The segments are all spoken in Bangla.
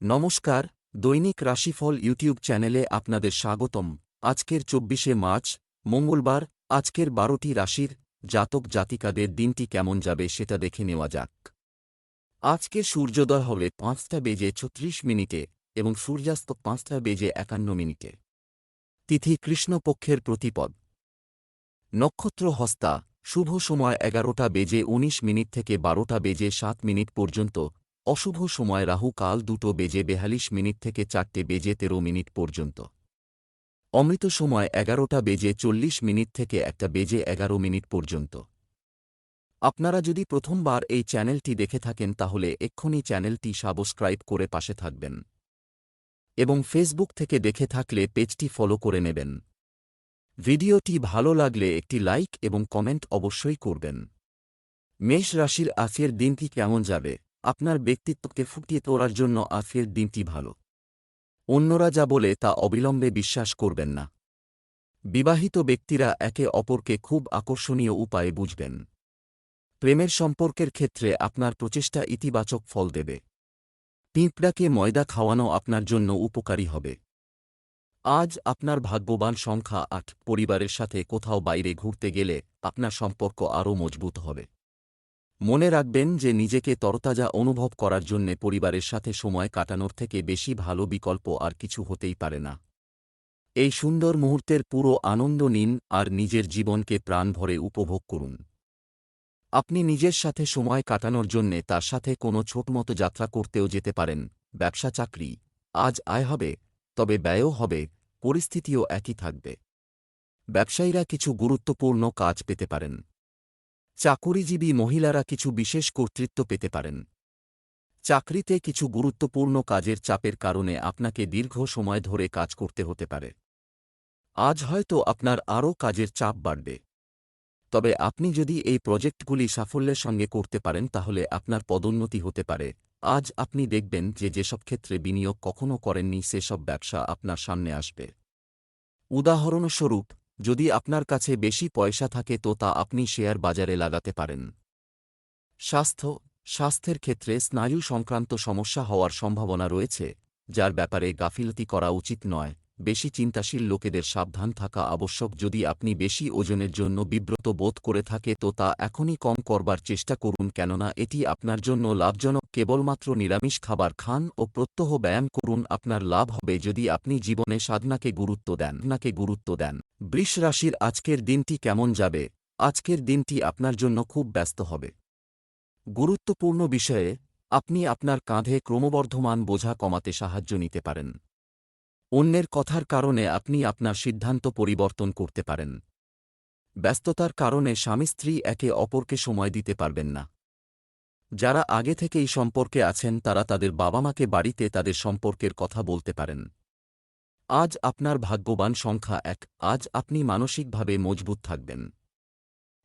নমস্কার, দৈনিক রাশিফল ইউটিউব চ্যানেলে আপনাদের স্বাগতম। আজকের চব্বিশে মার্চ, মঙ্গলবার, আজকের বারোটি রাশির জাতক জাতিকাদের দিনটি কেমন যাবে সেটা দেখে নেওয়া যাক। আজকে সূর্যোদয় হবে পাঁচটা বেজে ছত্রিশ মিনিটে এবং সূর্যাস্ত পাঁচটা বেজে একান্ন মিনিটে। তিথি কৃষ্ণপক্ষের প্রতিপদ। নক্ষত্র হস্তা, শুভ সময় এগারোটা বেজে উনিশ মিনিট থেকে বারোটা বেজে সাত মিনিট পর্যন্ত অশুভ সময় রাহু কাল দুটো বেজে বেয়াল্লিশ মিনিট থেকে চারটে বেজে তেরো মিনিট পর্যন্ত। অমৃত সময় এগারোটা বেজে চল্লিশ মিনিট থেকে একটা বেজে এগারো মিনিট পর্যন্ত। আপনারা যদি প্রথমবার এই চ্যানেলটি দেখে থাকেন তাহলে এক্ষুনি চ্যানেলটি সাবস্ক্রাইব করে পাশে থাকবেন। এবং ফেসবুক থেকে দেখে থাকলে পেজটি ফলো করে নেবেন। ভিডিওটি ভালো লাগলে একটি লাইক এবং কমেন্ট অবশ্যই করবেন। মেষ রাশির আজকের দিনটি কেমন যাবে? আপনার ব্যক্তিত্বকে ফুটিয়ে তোলার জন্য আজকের দিনটি ভালো। অন্যরা যা বলে তা অবিলম্বে বিশ্বাস করবেন না। বিবাহিত ব্যক্তিরা একে অপরকে খুব আকর্ষণীয় উপায়ে বুঝবেন। প্রেমের সম্পর্কের ক্ষেত্রে আপনার প্রচেষ্টা ইতিবাচক ফল দেবে। পিঁপড়াকে ময়দা খাওয়ানো আপনার জন্য উপকারী হবে। আজ আপনার ভাগ্যবান সংখ্যা আট, পরিবারের সাথে কোথাও বাইরে ঘুরতে গেলে আপনার সম্পর্ক আরও মজবুত হবে। মনে রাখবেন যে নিজেকে তরতাজা অনুভব করার জন্যে পরিবারের সাথে সময় কাটানোর থেকে বেশি ভালো বিকল্প আর কিছু হতেই পারে না। এই সুন্দর মুহূর্তের পুরো আনন্দ নিন আর নিজের জীবনকে প্রাণ ভরে উপভোগ করুন। আপনি নিজের সাথে সময় কাটানোর জন্যে তার সাথে কোনো ছোটমতো যাত্রা করতেও যেতে পারেন, ব্যবসা, চাকরি। আজ আয় হবে, তবে ব্যয়ও হবে, পরিস্থিতিও একই থাকবে। ব্যবসায়ীরা কিছু গুরুত্বপূর্ণ কাজ পেতে পারেন। চাকুরিজীবী মহিলারা কিছু বিশেষ কর্তৃত্ব পেতে পারেন। চাকরিতে কিছু গুরুত্বপূর্ণ কাজের চাপের কারণে আপনাকে দীর্ঘ সময় ধরে কাজ করতে হতে পারে। আজ হয়তো আপনার আরও কাজের চাপ বাড়বে। তবে আপনি যদি এই প্রজেক্টগুলি সাফল্যের সঙ্গে করতে পারেন, তাহলে আপনার পদোন্নতি হতে পারে। আজ আপনি দেখবেন যে যেসব ক্ষেত্রে বিনিয়োগ কখনও করেননি, সেসব ব্যবসা আপনার সামনে আসবে। উদাহরণস্বরূপ যদি আপনার কাছে বেশি পয়সা থাকে তো তা আপনি শেয়ার বাজারে লাগাতে পারেন। স্বাস্থ্য, স্বাস্থ্যের ক্ষেত্রে স্নায়ু সংক্রান্ত সমস্যা হওয়ার সম্ভাবনা রয়েছে, যার ব্যাপারে গাফিলতি করা উচিত নয়। বেশি চিন্তাশীল লোকেদের সাবধান থাকা আবশ্যক। যদি আপনি বেশি ওজনের জন্য বিব্রত বোধ করে থাকে, তো তা এখনই কম করবার চেষ্টা করুন, কেননা এটি আপনার জন্য লাভজনক। কেবলমাত্র নিরামিষ খাবার খান ও প্রত্যহ ব্যায়াম করুন, আপনার লাভ হবে। যদি আপনি জীবনে সাধনাকে গুরুত্ব দেন নাকে গুরুত্ব দেন। বৃষ রাশির আজকের দিনটি কেমন যাবে? আজকের দিনটি আপনার জন্য খুব ব্যস্ত হবে। গুরুত্বপূর্ণ বিষয়ে আপনি আপনার কাঁধে ক্রমবর্ধমান বোঝা কমাতে সাহায্য নিতে পারেন। অন্যের কথার কারণে আপনি আপনার সিদ্ধান্ত পরিবর্তন করতে পারেন। ব্যস্ততার কারণে স্বামী স্ত্রী একে অপরকে সময় দিতে পারবেন না। যারা আগে থেকেই সম্পর্কে আছেন, তারা তাদের বাবা মাকে বাড়িতে তাদের সম্পর্কের কথা বলতে পারেন। আজ আপনার ভাগ্যবান সংখ্যা এক, আজ আপনি মানসিকভাবে মজবুত থাকবেন।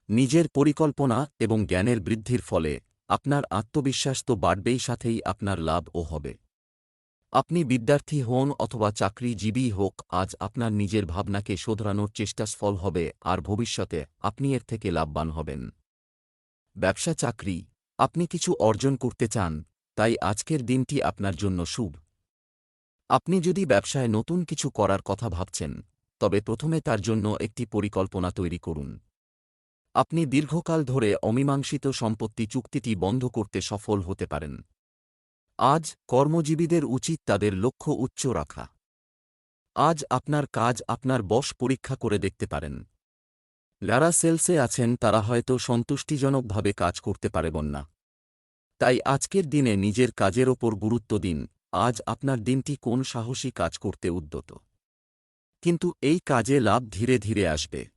নিজের পরিকল্পনা এবং জ্ঞানের বৃদ্ধির ফলে আপনার আত্মবিশ্বাস তো বাড়বেই, সাথেই আপনার লাভও হবে। আপনি বিদ্যার্থী হন অথবা চাকরিজীবী হোক, আজ আপনার নিজের ভাবনাকে শোধরানোর চেষ্টা সফল হবে, আর ভবিষ্যতে আপনি এর থেকে লাভবান হবেন। ব্যবসা চাকরি। আপনি কিছু অর্জন করতে চান, তাই আজকের দিনটি আপনার জন্য শুভ। আপনি যদি ব্যবসায় নতুন কিছু করার কথা ভাবছেন, তবে প্রথমে তার জন্য একটি পরিকল্পনা তৈরি করুন। আপনি দীর্ঘকাল ধরে অমীমাংসিত সম্পত্তি চুক্তিটি বন্ধ করতে সফল হতে পারেন। আজ কর্মজীবীদের উচিত তাদের লক্ষ্য উচ্চ রাখা। আজ আপনার কাজ আপনার বশ পরীক্ষা করে দেখতে পারেন। যারা সেলসে আছেন তারা হয়তো সন্তুষ্টিজনকভাবে কাজ করতে পারবেন না। তাই আজকের দিনে নিজের কাজের ওপর গুরুত্ব দিন। আজ আপনার দিনটি কোন সাহসী কাজ করতে উদ্যত। কিন্তু এই কাজে লাভ ধীরে ধীরে আসবে।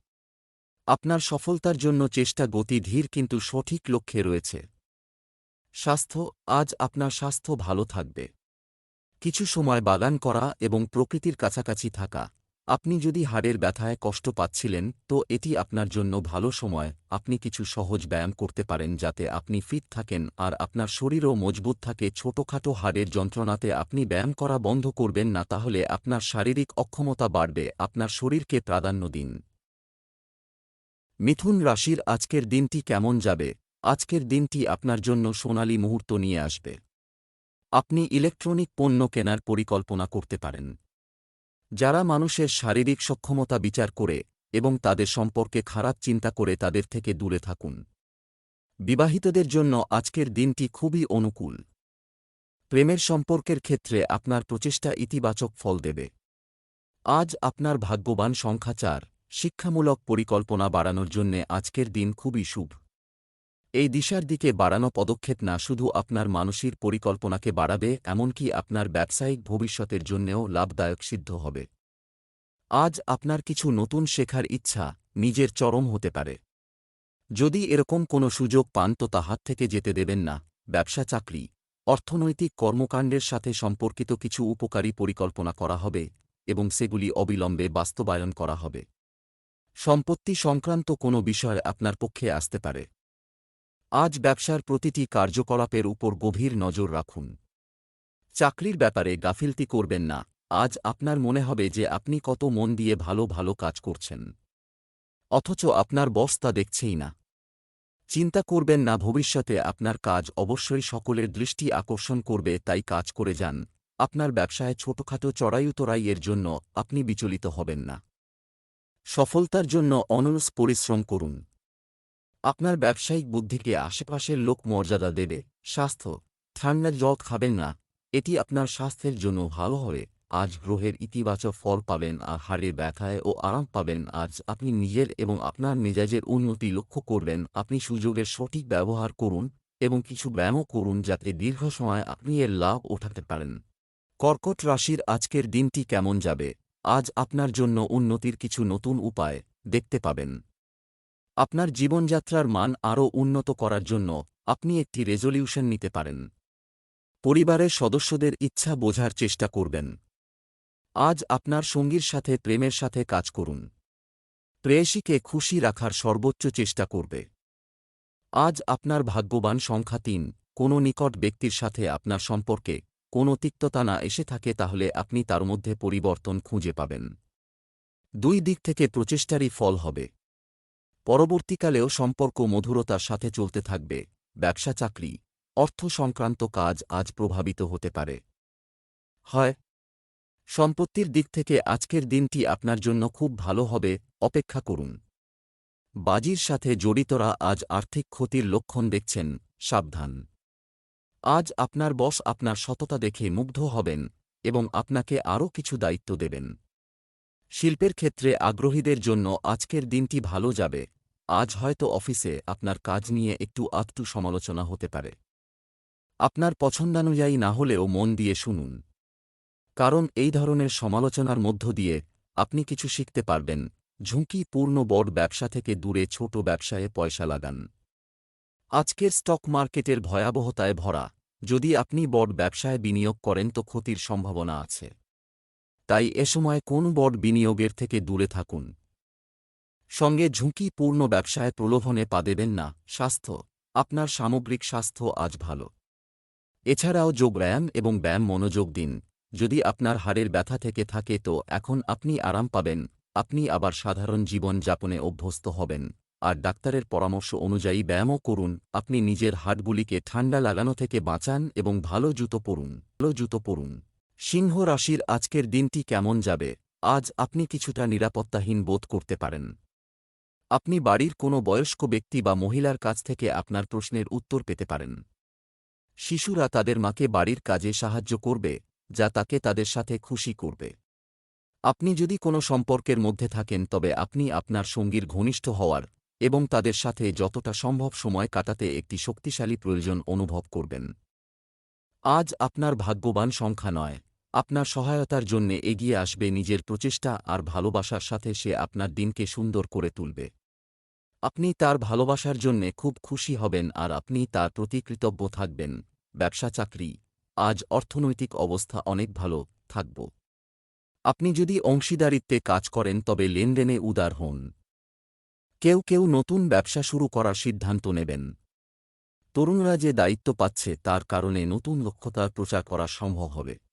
আপনার সফলতার জন্য চেষ্টা গতি ধীর কিন্তু সঠিক লক্ষ্যে রয়েছে। স্বাস্থ্য, আজ আপনার স্বাস্থ্য ভালো থাকবে। কিছু সময় বাগান করা এবং প্রকৃতির কাছাকাছি থাকা। আপনি যদি হাড়ের ব্যথায় কষ্ট পাচ্ছিলেন, তো এটি আপনার জন্য ভালো সময়। আপনি কিছু সহজ ব্যায়াম করতে পারেন যাতে আপনি ফিট থাকেন আর আপনার শরীরও মজবুত থাকে। ছোটখাটো হাড়ের যন্ত্রণাতে আপনি ব্যায়াম করা বন্ধ করবেন না, তাহলে আপনার শারীরিক অক্ষমতা বাড়বে, আপনার শরীরকে প্রাধান্য দিন। মিথুন রাশির আজকের দিনটি কেমন যাবে? আজকের দিনটি আপনার জন্য সোনালী মুহূর্ত নিয়ে আসবে। আপনি ইলেকট্রনিক পণ্য কেনার পরিকল্পনা করতে পারেন। যারা মানুষের শারীরিক সক্ষমতা বিচার করে এবং তাদের সম্পর্কে খারাপ চিন্তা করে তাদের থেকে দূরে থাকুন। বিবাহিতদের জন্য আজকের দিনটি খুবই অনুকূল। প্রেমের সম্পর্কের ক্ষেত্রে আপনার প্রচেষ্টা ইতিবাচক ফল দেবে। আজ আপনার ভাগ্যবান সংখ্যা চার শিক্ষামূলক পরিকল্পনা বাড়ানোর জন্যে আজকের দিন খুবই শুভ। এই দিশার দিকে বাড়ানো পদক্ষেপ না শুধু আপনার মানসিক পরিকল্পনাকে বাড়াবে, এমনকি আপনার ব্যবসায়িক ভবিষ্যতের জন্যেও লাভদায়ক সিদ্ধ হবে। আজ আপনার কিছু নতুন শেখার ইচ্ছা, নিজের চরম হতে পারে। যদি এরকম কোনো সুযোগ পান তো তা হাত থেকে যেতে দেবেন না, ব্যবসা, চাকরি, অর্থনৈতিক কর্মকাণ্ডের সাথে সম্পর্কিত কিছু উপকারী পরিকল্পনা করা হবে এবং সেগুলি অবিলম্বে বাস্তবায়ন করা হবে। সম্পত্তি সংক্রান্ত কোনো বিষয় আপনার পক্ষে আসতে পারে। আজ ব্যবসার প্রতিটি কার্যকলাপের উপর গভীর নজর রাখুন। চাকরির ব্যাপারে গাফিলতি করবেন না। আজ আপনার মনে হবে যে আপনি কত মন দিয়ে ভালো ভালো কাজ করছেন। অথচ আপনার বস তা দেখছেই না। চিন্তা করবেন না, ভবিষ্যতে আপনার কাজ অবশ্যই সকলের দৃষ্টি আকর্ষণ করবে, তাই কাজ করে যান। আপনার ব্যবসায় ছোটখাটো চড়াইউতরাইয়ের জন্য আপনি বিচলিত হবেন না। সফলতার জন্য অনলস পরিশ্রম করুন। আপনার ব্যবসায়িক বুদ্ধিকে আশেপাশের লোক মর্যাদা দেবে, স্বাস্থ্য ঠান্ডা জল খাবেন না, এটি আপনার স্বাস্থ্যের জন্য ভালো হবে, আজ গ্রহের ইতিবাচক ফল পাবেন, আর হাড়ে ব্যথায় ও আরাম পাবেন, আজ আপনি নিজের এবং আপনার মেজাজের উন্নতি লক্ষ্য করবেন, আপনি সুযোগের সঠিক ব্যবহার করুন এবং কিছু ব্যায়ামও করুন যাতে দীর্ঘ সময় আপনি এর লাভ ওঠাতে পারেন। কর্কট রাশির আজকের দিনটি কেমন যাবে? আজ আপনার জন্য উন্নতির কিছু নতুন উপায় দেখতে পাবেন। আপনার জীবনযাত্রার মান আরও উন্নত করার জন্য আপনি একটি রেজলিউশন নিতে পারেন। পরিবারের সদস্যদের ইচ্ছা বোঝার চেষ্টা করবেন। আজ আপনার সঙ্গীর সাথে, প্রেমের সাথে কাজ করুন। প্রেয়সীকে খুশি রাখার সর্বোচ্চ চেষ্টা করবে। আজ আপনার ভাগ্যবান সংখ্যা তিন, কোনো নিকট ব্যক্তির সাথে আপনার সম্পর্কে কোনো তিক্ততা না এসে থাকে তাহলে আপনি তার মধ্যে পরিবর্তন খুঁজে পাবেন। দুই দিক থেকে প্রচেষ্টারই ফল হবে। পরবর্তীকালেও সম্পর্ক মধুরতার সাথে চলতে থাকবে, ব্যবসা চাকরি, অর্থ সংক্রান্ত কাজ আজ প্রভাবিত হতে পারে। হয়। সম্পত্তির দিক থেকে আজকের দিনটি আপনার জন্য খুব ভালো হবে, অপেক্ষা করুন। বাজির সাথে জড়িতরা আজ আর্থিক ক্ষতির লক্ষণ দেখছেন, সাবধান। আজ আপনার বস আপনার সততা দেখে মুগ্ধ হবেন এবং আপনাকে আরও কিছু দায়িত্ব দেবেন। শিল্পের ক্ষেত্রে আগ্রহীদের জন্য আজকের দিনটি ভালো যাবে। আজ হয়তো অফিসে আপনার কাজ নিয়ে একটু আত্মু সমালোচনা হতে পারে। আপনার পছন্দানুযায়ী না হলেও মন দিয়ে শুনুন। কারণ এই ধরনের সমালোচনার মধ্য দিয়ে আপনি কিছু শিখতে পারবেন ঝুঁকিপূর্ণ বড় ব্যবসা থেকে দূরে ছোট ব্যবসায়ে পয়সা লাগান। আজকের স্টক মার্কেটের ভয়াবহতায় ভরা, যদি আপনি বড় ব্যবসায় বিনিয়োগ করেন তো ক্ষতির সম্ভাবনা আছে। তাই এ সময় কোন বড় বিনিয়োগের থেকে দূরে থাকুন। সঙ্গে ঝুঁকিপূর্ণ ব্যবসায় প্রলোভনে পা দেবেন না, স্বাস্থ্য, আপনার সামগ্রিক স্বাস্থ্য আজ ভালো। এছাড়াও যোগব্যায়াম এবং ব্যায়াম মনোযোগ দিন। যদি আপনার হাড়ের ব্যথা থেকে থাকে তো এখন আপনি আরাম পাবেন, আপনি আবার সাধারণ জীবন যাপনে অভ্যস্ত হবেন। আর ডাক্তারের পরামর্শ অনুযায়ী ব্যায়ামও করুন, আপনি নিজের হাটগুলিকে ঠান্ডা লাগানো থেকে বাঁচান এবং ভালো জুতো পরুন, ভালো জুতো পরুন। সিংহ রাশির আজকের দিনটি কেমন যাবে? আজ আপনি কিছুটা নিরাপত্তাহীন বোধ করতে পারেন। আপনি বাড়ির কোনো বয়স্ক ব্যক্তি বা মহিলার কাছ থেকে আপনার প্রশ্নের উত্তর পেতে পারেন। শিশুরা তাদের মাকে বাড়ির কাজে সাহায্য করবে, যা তাকে তাদের সাথে খুশি করবে। আপনি যদি কোনো সম্পর্কের মধ্যে থাকেন, তবে আপনি আপনার সঙ্গীর ঘনিষ্ঠ হওয়ার এবং তাদের সাথে যতটা সম্ভব সময় কাটাতে একটি শক্তিশালী প্রয়োজন অনুভব করবেন। আজ আপনার ভাগ্যবান সংখ্যা নয়। আপনার সহায়তার জন্যে এগিয়ে আসবে নিজের প্রচেষ্টা আর ভালোবাসার সাথে সে আপনার দিনকে সুন্দর করে তুলবে। আপনি তার ভালোবাসার জন্যে খুব খুশি হবেন আর আপনি তার প্রতি কৃতজ্ঞ থাকবেন। ব্যবসা চাকরি। আজ অর্থনৈতিক অবস্থা অনেক ভালো, থাকব। আপনি যদি অংশীদারিত্বে কাজ করেন তবে লেনদেনে উদার হন। কেউ কেউ নতুন ব্যবসা শুরু করার সিদ্ধান্ত নেবেন। তরুণরা যে দায়িত্ব পাচ্ছে তার কারণে নতুন দক্ষতার প্রচার করা সম্ভব হবে।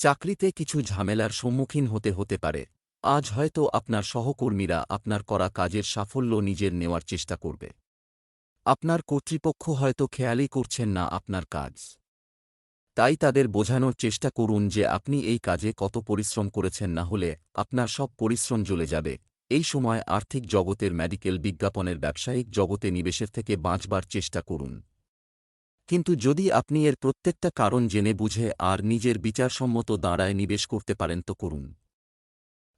চাকরিতে কিছু ঝামেলার সম্মুখীন হতে হতে পারে। আজ হয়তো আপনার সহকর্মীরা আপনার করা কাজের সাফল্য নিজের নেওয়ার চেষ্টা করবে। আপনার কর্তৃপক্ষ হয়তো খেয়ালই করছেন না আপনার কাজ। তাই তাদের বোঝানোর চেষ্টা করুন যে আপনি এই কাজে কত পরিশ্রম করেছেন না হলে আপনার সব পরিশ্রম জ্বলে যাবে। এই সময় আর্থিক জগতের মেডিকেল বিজ্ঞাপনের ব্যবসায়িক জগতে নিবেশের থেকে বাঁচবার চেষ্টা করুন। কিন্তু যদি আপনি এর প্রত্যেকটা কারণ জেনে বুঝে আর নিজের বিচারসম্মত দাঁড়ায় নিবেশ করতে পারেন তো করুন।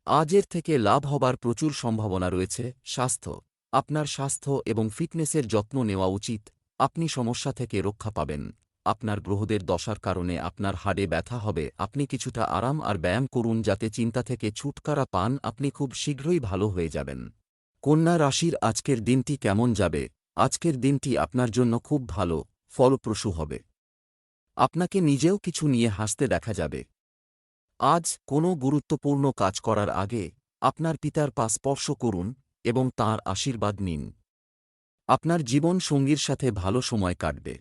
আজের থেকে লাভ হবার প্রচুর সম্ভাবনা রয়েছে, স্বাস্থ্য, আপনার স্বাস্থ্য এবং ফিটনেসের যত্ন নেওয়া উচিত, আপনি সমস্যা থেকে রক্ষা পাবেন, আপনার গ্রহদের দশার কারণে আপনার হাড়ে ব্যথা হবে, আপনি কিছুটা আরাম আর ব্যায়াম করুন যাতে চিন্তা থেকে ছুটকারা পান, আপনি খুব শীঘ্রই ভালো হয়ে যাবেন। কন্যা রাশির আজকের দিনটি কেমন যাবে? আজকের দিনটি আপনার জন্য খুব ভালো। ফলপ্রসূ হবে। আপনাকে নিজেও কিছু নিয়ে হাসতে দেখা যাবে। আজ কোনো গুরুত্বপূর্ণ কাজ করার আগে আপনার পিতার পা স্পর্শ করুন এবং তাঁর আশীর্বাদ নিন। আপনার জীবন সঙ্গীর সাথে ভালো সময় কাটবে।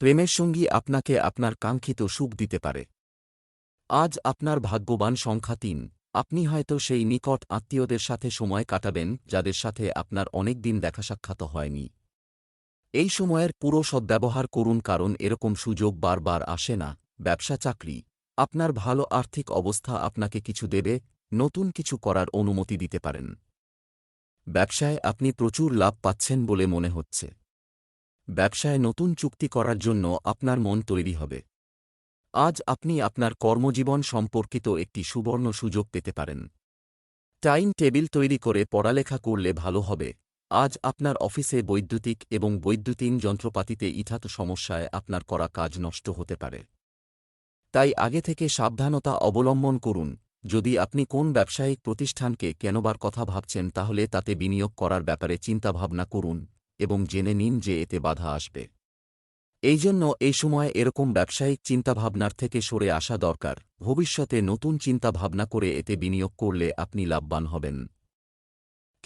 প্রেমের সঙ্গী আপনাকে আপনার কাঙ্ক্ষিত সুখ দিতে পারে। আজ আপনার ভাগ্যবান সংখ্যা তিন। আপনি হয়তো সেই নিকট আত্মীয়দের সাথে সময় কাটাবেন যাদের সাথে আপনার অনেক দিন দেখা সাক্ষাৎ হয়নি। এই সময়ের পুরো সদ্ব্যবহার করুন কারণ এরকম সুযোগ বারবার আসে না, ব্যবসা চাকরি। আপনার ভালো আর্থিক অবস্থা আপনাকে কিছু দেবে, নতুন কিছু করার অনুমতি দিতে পারেন। ব্যবসায় আপনি প্রচুর লাভ পাচ্ছেন বলে মনে হচ্ছে। ব্যবসায় নতুন চুক্তি করার জন্য আপনার মন তৈরি হবে। আজ আপনি আপনার কর্মজীবন সম্পর্কিত একটি সুবর্ণ সুযোগ পেতে পারেন। টাইম টেবিল তৈরি করে পড়ালেখা করলে ভালো হবে। আজ আপনার অফিসে বৈদ্যুতিক এবং বৈদ্যুতিন যন্ত্রপাতিতে ইথাত সমস্যায় আপনার করা কাজ নষ্ট হতে পারে। তাই আগে থেকে সাবধানতা অবলম্বন করুন। যদি আপনি কোন ব্যবসায়িক প্রতিষ্ঠানকে কেনবার কথা ভাবছেন, তাহলে তাতে বিনিয়োগ করার ব্যাপারে চিন্তাভাবনা করুন এবং জেনে নিন যে এতে বাধা আসবে। এই জন্য এই সময় এরকম ব্যবসায়িক চিন্তাভাবনার থেকে সরে আসা দরকার। ভবিষ্যতে নতুন চিন্তাভাবনা করে এতে বিনিয়োগ করলে আপনি লাভবান হবেন।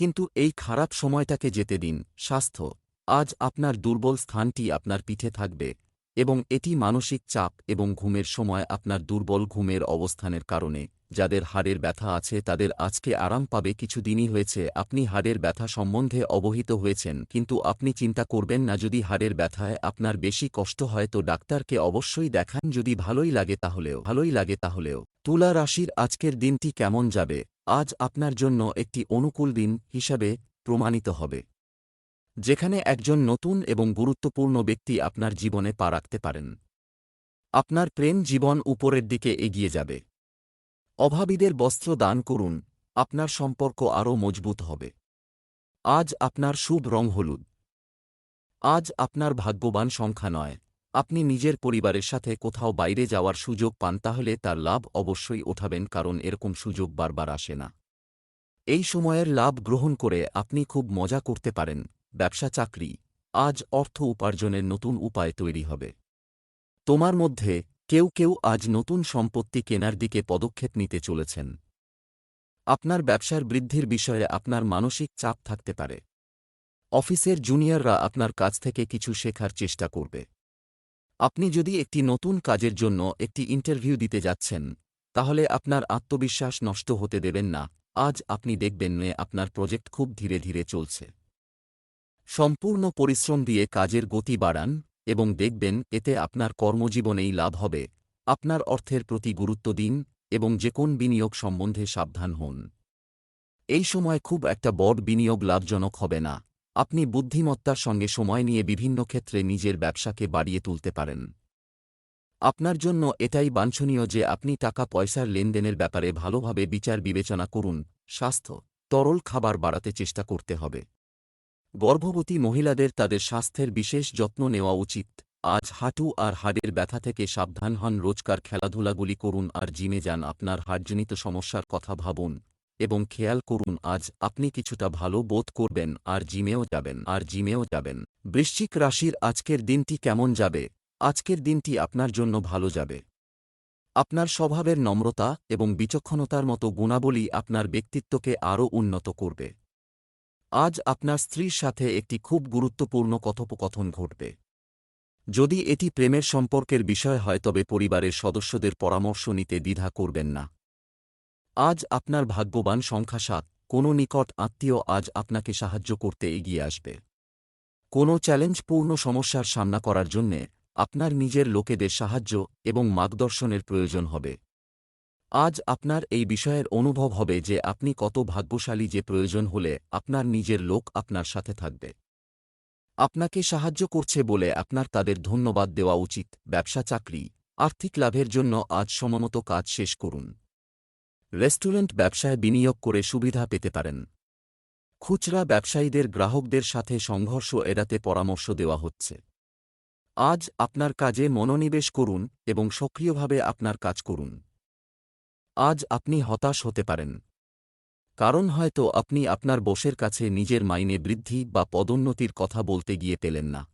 কিন্তু এই খারাপ সময়টাকে যেতে দিন, স্বাস্থ্য। আজ আপনার দুর্বল স্থানটি আপনার পিঠে থাকবে এবং এটি মানসিক চাপ এবং ঘুমের সময় আপনার দুর্বল ঘুমের অবস্থানের কারণে। যাদের হাড়ের ব্যথা আছে তাদের আজকে আরাম পাবে, কিছুদিনই হয়েছে, আপনি হাড়ের ব্যথা সম্বন্ধে অবহিত হয়েছেন, কিন্তু আপনি চিন্তা করবেন না, যদি হাড়ের ব্যথায় আপনার বেশি কষ্ট হয় তো ডাক্তারকে অবশ্যই দেখান, যদি ভালোই লাগে তাহলেও, ভালোই লাগে তাহলেও। তুলা রাশির আজকের দিনটি কেমন যাবে? আজ আপনার জন্য একটি অনুকূল দিন হিসাবে প্রমাণিত হবে, যেখানে একজন নতুন এবং গুরুত্বপূর্ণ ব্যক্তি আপনার জীবনে পা রাখতে পারেন। আপনার প্রেম জীবন উপরের দিকে এগিয়ে যাবে। অভাবীদের বস্ত্র দান করুন, আপনার সম্পর্ক আরও মজবুত হবে। আজ আপনার শুভ রং হলুদ। আজ আপনার ভাগ্যবান সংখ্যা নয়। আপনি নিজের পরিবারের সাথে কোথাও বাইরে যাওয়ার সুযোগ পান তাহলে তার লাভ অবশ্যই ওঠাবেন কারণ এরকম সুযোগ বারবার আসে না। এই সময়ের লাভ গ্রহণ করে আপনি খুব মজা করতে পারেন, ব্যবসা চাকরি, আজ অর্থ উপার্জনের নতুন উপায় তৈরি হবে। তোমার মধ্যে কেউ কেউ আজ নতুন সম্পত্তি কেনার দিকে পদক্ষেপ নিতে চলেছেন। আপনার ব্যবসার বৃদ্ধির বিষয়ে আপনার মানসিক চাপ থাকতে পারে। অফিসের জুনিয়ররা আপনার কাছ থেকে কিছু শেখার চেষ্টা করবে। আপনি যদি একটি নতুন কাজের জন্য একটি ইন্টারভিউ দিতে যাচ্ছেন, তাহলে আপনার আত্মবিশ্বাস নষ্ট হতে দেবেন না। আজ আপনি দেখবেন আপনার প্রজেক্ট খুব ধীরে ধীরে চলছে। সম্পূর্ণ পরিশ্রম দিয়ে কাজের গতি বাড়ান এবং দেখবেন এতে আপনার কর্মজীবনেই লাভ হবে। আপনার অর্থের প্রতি গুরুত্ব দিন এবং যে কোন বিনিয়োগ সম্বন্ধে সাবধান হন। এই সময় খুব একটা বড় বিনিয়োগ লাভজনক হবে না। আপনি বুদ্ধিমত্তার সঙ্গে সময় নিয়ে বিভিন্ন ক্ষেত্রে নিজের ব্যবসাকে বাড়িয়ে তুলতে পারেন। আপনার জন্য এটাই বাঞ্ছনীয় যে আপনি টাকা পয়সার লেনদেনের ব্যাপারে ভালোভাবে বিচার বিবেচনা করুন, স্বাস্থ্য, তরল খাবার বাড়াতে চেষ্টা করতে হবে। গর্ভবতী মহিলাদের তাদের স্বাস্থ্যের বিশেষ যত্ন নেওয়া উচিত। আজ হাঁটু আর হাড়ের ব্যথা থেকে সাবধান হন, রোজকার খেলাধুলাগুলি করুন আর জিমে যান। আপনার হাড়জনিত সমস্যার কথা ভাবুন। এবং খেয়াল করুন, আজ আপনি কিছুটা ভালো বোধ করবেন, আর জিমেও যাবেন, আর জিমেও যাবেন। বৃশ্চিক রাশির আজকের দিনটি কেমন যাবে? আজকের দিনটি আপনার জন্য ভালো যাবে। আপনার স্বভাবের নম্রতা এবং বিচক্ষণতার মতো গুণাবলী আপনার ব্যক্তিত্বকে আরও উন্নত করবে। আজ আপনার স্ত্রীর সাথে একটি খুব গুরুত্বপূর্ণ কথোপকথন ঘটবে। যদি এটি প্রেমের সম্পর্কের বিষয় হয়, তবে পরিবারের সদস্যদের পরামর্শ নিতে দ্বিধা করবেন না। আজ আপনার ভাগ্যবান সংখ্যা সাত। কোনো নিকট আত্মীয় আজ আপনাকে সাহায্য করতে এগিয়ে আসবে। কোনো চ্যালেঞ্জপূর্ণ সমস্যার সামনা করার জন্যে আপনার নিজের লোকেদের সাহায্য এবং মার্গদর্শনের প্রয়োজন হবে। আজ আপনার এই বিষয়ের অনুভব হবে যে আপনি কত ভাগ্যশালী যে প্রয়োজন হলে আপনার নিজের লোক আপনার সাথে থাকবে। আপনাকে সাহায্য করছে বলে আপনার তাদের ধন্যবাদ দেওয়া উচিত। ব্যবসা, চাকরি, আর্থিক লাভের জন্য আজ সমমত কাজ শেষ করুন। রেস্টুরেন্ট ব্যবসায় বিনিয়োগ করে সুবিধা পেতে পারেন। খুচরা ব্যবসায়ীদের গ্রাহকদের সাথে সংঘর্ষ এড়াতে পরামর্শ দেওয়া হচ্ছে। আজ আপনার কাজে মনোনিবেশ করুন এবং সক্রিয়ভাবে আপনার কাজ করুন। আজ আপনি হতাশ হতে পারেন। কারণ হয়তো আপনি আপনার বসের কাছে নিজের মাইনে বৃদ্ধি বা পদোন্নতির কথা বলতে গিয়ে পেলেন না।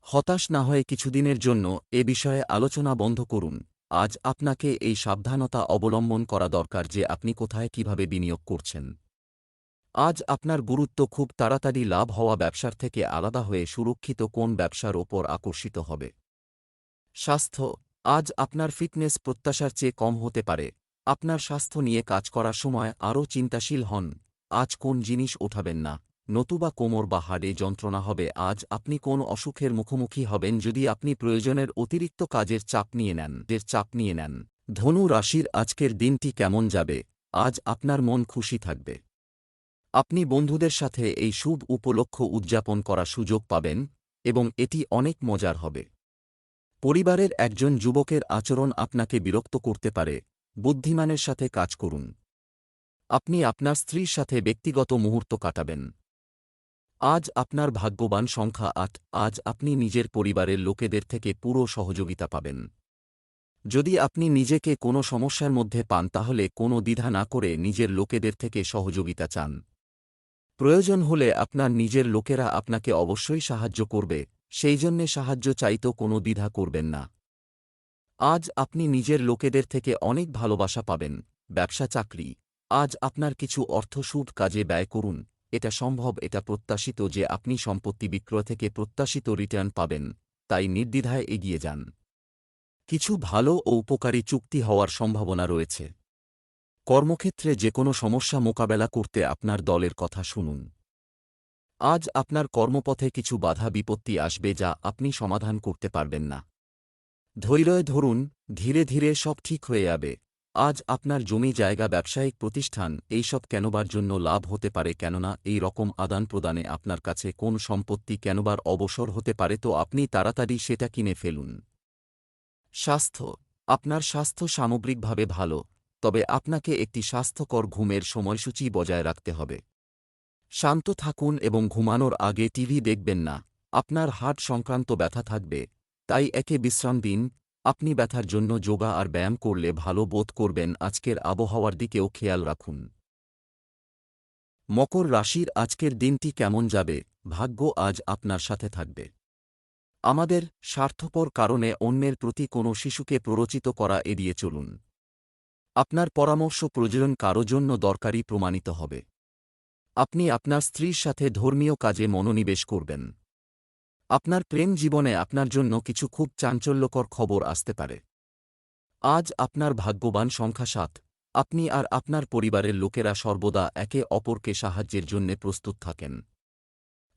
হতাশ না হয়ে কিছুদিনের জন্য এ বিষয়ে আলোচনা বন্ধ করুন। আজ আপনাকে এই সাবধানতা অবলম্বন করা দরকার যে আপনি কোথায় কীভাবে বিনিয়োগ করছেন। আজ আপনার গুরুত্ব খুব তাড়াতাড়ি লাভ হওয়া ব্যবসার থেকে আলাদা হয়ে সুরক্ষিত কোন ব্যবসার ওপর আকর্ষিত হবে। স্বাস্থ্য, আজ আপনার ফিটনেস প্রত্যাশার চেয়ে কম হতে পারে। আপনার স্বাস্থ্য নিয়ে কাজ করার সময় আরও চিন্তাশীল হন। আজ কোন জিনিস ওঠাবেন না। নতুবা কোমর বা হাড়ে যন্ত্রণা হবে। আজ আপনি কোন অসুখের মুখোমুখি হবেন যদি আপনি প্রয়োজনের অতিরিক্ত কাজের চাপ নিয়ে নেন। এর চাপ নিয়ে নেন। ধনু রাশির আজকের দিনটি কেমন যাবে? আজ আপনার মন খুশি থাকবে। আপনি বন্ধুদের সাথে এই শুভ উপলক্ষ উদযাপন করার সুযোগ পাবেন এবং এটি অনেক মজার হবে। পরিবারের একজন যুবকের আচরণ আপনাকে বিরক্ত করতে পারে। বুদ্ধিমানের সাথে কাজ করুন। আপনি আপনার স্ত্রীর সাথে ব্যক্তিগত মুহূর্ত কাটাবেন। আজ আপনার ভাগ্যবান সংখ্যা আট, আজ আপনি নিজের পরিবারের লোকেদের থেকে পুরো সহযোগিতা পাবেন। যদি আপনি নিজেকে কোনো সমস্যার মধ্যে পান, তাহলে কোনো দ্বিধা না করে নিজের লোকেদের থেকে সহযোগিতা চান। প্রয়োজন হলে আপনার নিজের লোকেরা আপনাকে অবশ্যই সাহায্য করবে, সেই জন্যে সাহায্য চাইতেও কোনো দ্বিধা করবেন না। আজ আপনি নিজের লোকেদের থেকে অনেক ভালোবাসা পাবেন, ব্যবসা, চাকরি। আজ আপনার কিছু অর্থ সুদ কাজে ব্যয় করুন। এটা সম্ভব, এটা প্রত্যাশিত যে আপনি সম্পত্তি বিক্রয় থেকে প্রত্যাশিত রিটার্ন পাবেন, তাই নির্দ্বিধায় এগিয়ে যান। কিছু ভালো ও উপকারী চুক্তি হওয়ার সম্ভাবনা রয়েছে। কর্মক্ষেত্রে যে কোনো সমস্যা মোকাবেলা করতে আপনার দলের কথা শুনুন। আজ আপনার কর্মপথে কিছু বাধা বিপত্তি আসবে যা আপনি সমাধান করতে পারবেন না। ধৈর্য ধরুন, ধীরে ধীরে সব ঠিক হয়ে যাবে। আজ আপনার জমি জায়গা ব্যবসায়িক প্রতিষ্ঠান এইসব কেনবার জন্য লাভ হতে পারে কেননা এই রকম আদান প্রদানে আপনার কাছে কোন সম্পত্তি কেনবার অবসর হতে পারে তো আপনি তাড়াতাড়ি সেটা কিনে ফেলুন। স্বাস্থ্য, আপনার স্বাস্থ্য সামগ্রিকভাবে ভালো, তবে আপনাকে একটি স্বাস্থ্যকর ঘুমের সময়সূচি বজায় রাখতে হবে। শান্ত থাকুন এবং ঘুমানোর আগে টিভি দেখবেন না, আপনার হার্ট সংক্রান্ত ব্যথা থাকবে, তাই একে বিশ্রাম দিন আপনি ব্যথার জন্য যোগা আর ব্যায়াম করলে ভালো বোধ করবেন আজকের আবহাওয়ার দিকেও খেয়াল রাখুন। মকর রাশির আজকের দিনটি কেমন যাবে? ভাগ্য আজ আপনার সাথে থাকবে। আমাদের স্বার্থপর কারণে অন্যের প্রতি কোনো শিশুকে প্ররোচিত করা এড়িয়ে চলুন। আপনার পরামর্শ প্রয়োজন কারও জন্য দরকারি প্রমাণিত হবে। আপনি আপনার স্ত্রীর সাথে ধর্মীয় কাজে মনোনিবেশ করবেন। আপনার প্রেম জীবনে আপনার জন্য কিছু খুব চাঞ্চল্যকর খবর আসতে পারে। আজ আপনার ভাগ্যবান সংখ্যা সাত। আপনি আর আপনার পরিবারের লোকেরা সর্বদা একে অপরকে সাহায্যের জন্যে প্রস্তুত থাকেন।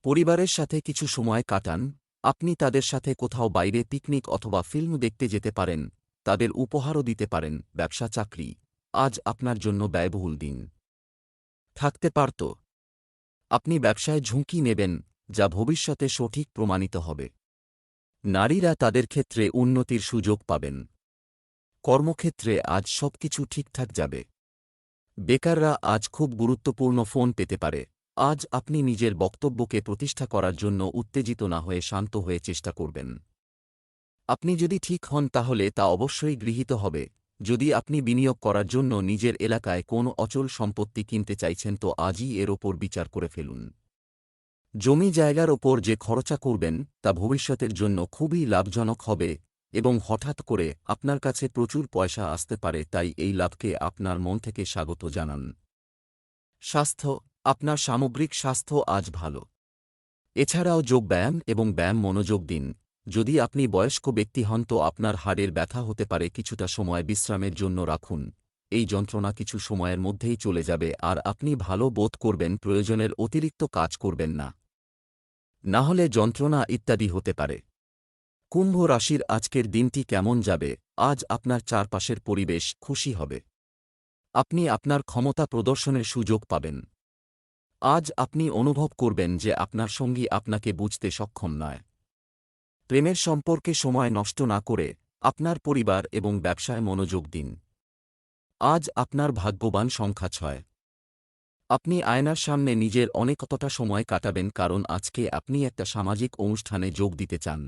পরিবারের সাথে কিছু সময় কাটান। আপনি তাদের সাথে কোথাও বাইরে পিকনিক অথবা ফিল্ম দেখতে যেতে পারেন। তাদের উপহারও দিতে পারেন, ব্যবসা, চাকরি। আজ আপনার জন্য ব্যয়বহুল দিন। থাকতে পারত। আপনি ব্যবসায় ঝুঁকি নেবেন যা ভবিষ্যতে সঠিক প্রমাণিত হবে। নারীরা তাদের ক্ষেত্রে উন্নতির সুযোগ পাবেন। কর্মক্ষেত্রে আজ সবকিছু ঠিকঠাক যাবে। বেকাররা আজ খুব গুরুত্বপূর্ণ ফোন পেতে পারে। আজ আপনি নিজের বক্তব্যকে প্রতিষ্ঠা করার জন্য উত্তেজিত না হয়ে শান্ত হয়ে চেষ্টা করবেন। আপনি যদি ঠিক হন তাহলে তা অবশ্যই গৃহীত হবে। যদি আপনি বিনিয়োগ করার জন্য নিজের এলাকায় কোন অচল সম্পত্তি কিনতে চাইছেন তো আজই এর ওপর বিচার করে ফেলুন। জমি জায়গার ওপর যে খরচা করবেন, তা ভবিষ্যতের জন্য খুবই লাভজনক হবে এবং হঠাৎ করে আপনার কাছে প্রচুর পয়সা আসতে পারে, তাই এই লাভকে আপনার মন থেকে স্বাগত জানান। স্বাস্থ্য, আপনার সামগ্রিক স্বাস্থ্য আজ ভালো। এছাড়াও যোগব্যায়াম এবং ব্যায়াম মনোযোগ দিন। যদি আপনি বয়স্ক ব্যক্তি হন, তো আপনার হাড়ের ব্যথা হতে পারে, কিছুটা সময় বিশ্রামের জন্য রাখুন। এই যন্ত্রণা কিছু সময়ের মধ্যেই চলে যাবে, আর আপনি ভালো বোধ করবেন, প্রয়োজনের অতিরিক্ত কাজ করবেন না। না হলে যন্ত্রণা ইত্যাদি হতে পারে। কুম্ভ রাশির আজকের দিনটি কেমন যাবে? আজ আপনার চারপাশের পরিবেশ খুশি হবে। আপনি আপনার ক্ষমতা প্রদর্শনের সুযোগ পাবেন। আজ আপনি অনুভব করবেন যে আপনার সঙ্গী আপনাকে বুঝতে সক্ষম নয়। প্রেমের সম্পর্কে সময় নষ্ট না করে আপনার পরিবার এবং ব্যবসায় মনোযোগ দিন। আজ আপনার ভাগ্যবান সংখ্যা ছয়। আপনি আয়নার সামনে নিজের অনেকতটা সময় কাটাবেন কারণ আজকে আপনি একটা সামাজিক অনুষ্ঠানে যোগ দিতে চান।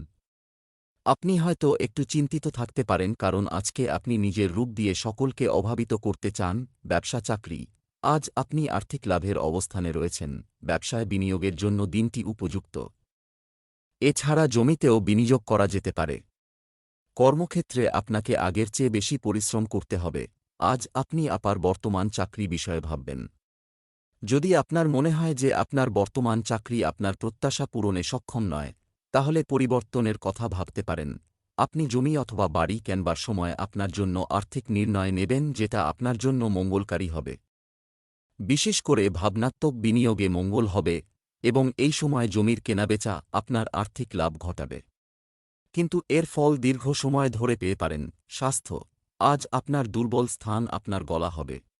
আপনি হয়তো একটু চিন্তিত থাকতে পারেন কারণ আজকে আপনি নিজের রূপ দিয়ে সকলকে অভাবিত করতে চান, ব্যবসা, চাকরি। আজ আপনি আর্থিক লাভের অবস্থানে রয়েছেন, ব্যবসায় বিনিয়োগের জন্য দিনটি উপযুক্ত। এছাড়া জমিতেও বিনিয়োগ করা যেতে পারে। কর্মক্ষেত্রে আপনাকে আগের চেয়ে বেশি পরিশ্রম করতে হবে। আজ আপনি আপার বর্তমান চাকরি বিষয়ে ভাববেন। যদি আপনার মনে হয় যে আপনার বর্তমান চাকরি আপনার প্রত্যাশা পূরণে সক্ষম নয়, তাহলে পরিবর্তনের কথা ভাবতে পারেন। আপনি জমি অথবা বাড়ি কেনবার সময় আপনার জন্য আর্থিক নির্ণয় নেবেন যেটা আপনার জন্য মঙ্গলকারী হবে। বিশেষ করে ভাবনাত্মক বিনিয়োগে মঙ্গল হবে এবং এই সময় জমির কেনাবেচা আপনার আর্থিক লাভ ঘটাবে। কিন্তু এর ফল দীর্ঘ সময় ধরে পেয়ে পারেন। স্বাস্থ্য, আজ আপনার দুর্বল স্থান আপনার গলা হবে।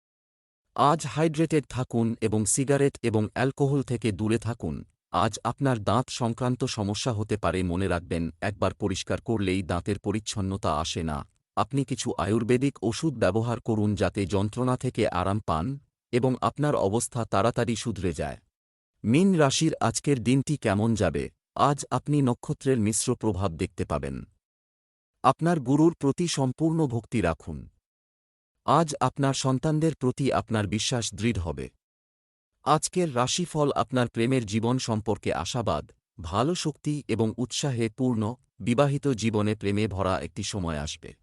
আজ হাইড্রেটেড থাকুন এবং সিগারেট এবং অ্যালকোহল থেকে দূরে থাকুন। আজ আপনার দাঁত সংক্রান্ত সমস্যা হতে পারে, মনে রাখবেন, একবার পরিষ্কার করলেই দাঁতের পরিচ্ছন্নতা আসে না। আপনি কিছু আয়ুর্বেদিক ওষুধ ব্যবহার করুন যাতে যন্ত্রণা থেকে আরাম পান এবং আপনার অবস্থা তাড়াতাড়ি শুধরে যায়। মিন রাশির আজকের দিনটি কেমন যাবে? আজ আপনি নক্ষত্রের মিশ্র প্রভাব দেখতে পাবেন। আপনার গুরুর প্রতি সম্পূর্ণ ভক্তি রাখুন। আজ আপনার সন্তানদের প্রতি আপনার বিশ্বাস দৃঢ় হবে। আজকের রাশিফল আপনার প্রেমের জীবন সম্পর্কে আশাবাদ, ভালো শক্তি এবং উৎসাহে পূর্ণ, বিবাহিত জীবনে প্রেমে ভরা একটি সময় আসবে।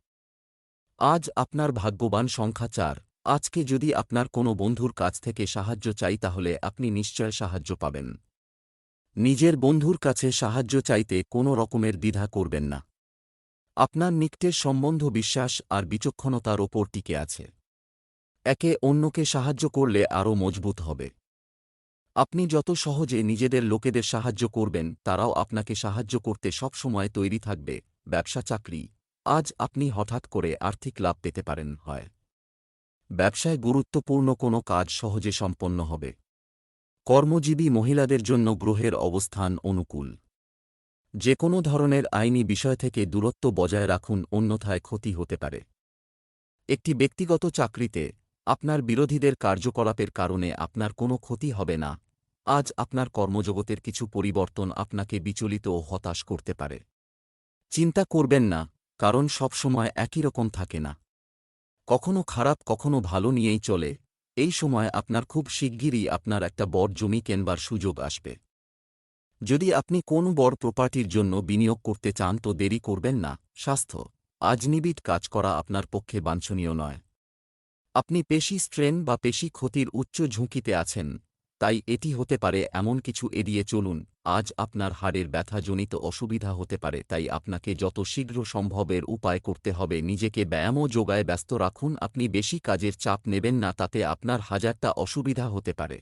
আজ আপনার ভাগ্যবান সংখ্যা চার। আজকে যদি আপনার কোনো বন্ধুর কাছ থেকে সাহায্য চাই তাহলে আপনি নিশ্চয় সাহায্য পাবেন। নিজের বন্ধুর কাছে সাহায্য চাইতে কোনো রকমের দ্বিধা করবেন না। আপনার নিকটের সম্বন্ধ বিশ্বাস আর বিচক্ষণতার ওপর টিকে আছে। একে অন্যকে সাহায্য করলে আরও মজবুত হবে। আপনি যত সহজে নিজেদের লোকেদের সাহায্য করবেন, তারাও আপনাকে সাহায্য করতে সবসময় তৈরি থাকবে, ব্যবসা চাকরি। আজ আপনি হঠাৎ করে আর্থিক লাভ পেতে পারেন, হয়। ব্যবসায় গুরুত্বপূর্ণ কোনো কাজ সহজে সম্পন্ন হবে। কর্মজীবী মহিলাদের জন্য গ্রহের অবস্থান অনুকূল। যে কোনো ধরনের আইনি বিষয় থেকে দূরত্ব বজায় রাখুন, অন্যথায় ক্ষতি হতে পারে। একটি ব্যক্তিগত চাকরিতে আপনার বিরোধীদের কার্যকলাপের কারণে আপনার কোনো ক্ষতি হবে না। আজ আপনার কর্মজগতের কিছু পরিবর্তন আপনাকে বিচলিত ও হতাশ করতে পারে। চিন্তা করবেন না, কারণ সবসময় একই রকম থাকে না। কখনো খারাপ, কখনো ভালো নিয়েই চলে। এই সময় আপনার খুব শিগগিরই আপনার একটা বড় জমি কেনবার সুযোগ আসবে। যদি আপনি কোন বড় প্রপার্টির জন্য বিনিয়োগ করতে চান তো দেরি করবেন না। স্বাস্থ্য। আজ নিবিড় কাজ করা আপনার পক্ষে বাঞ্ছনীয় নয়। আপনি পেশি স্ট্রেন বা পেশি ক্ষতির উচ্চ ঝুঁকিতে আছেন, তাই এটি হতে পারে এমন কিছু এড়িয়ে চলুন। আজ আপনার হাড়ের ব্যথাজনিত অসুবিধা হতে পারে, তাই আপনাকে যত শীঘ্র সম্ভবের উপায় করতে হবে, নিজেকে ব্যায়ামও যোগায় ব্যস্ত রাখুন। আপনি বেশি কাজের চাপ নেবেন না, তাতে আপনার হাজারটা অসুবিধা হতে পারে।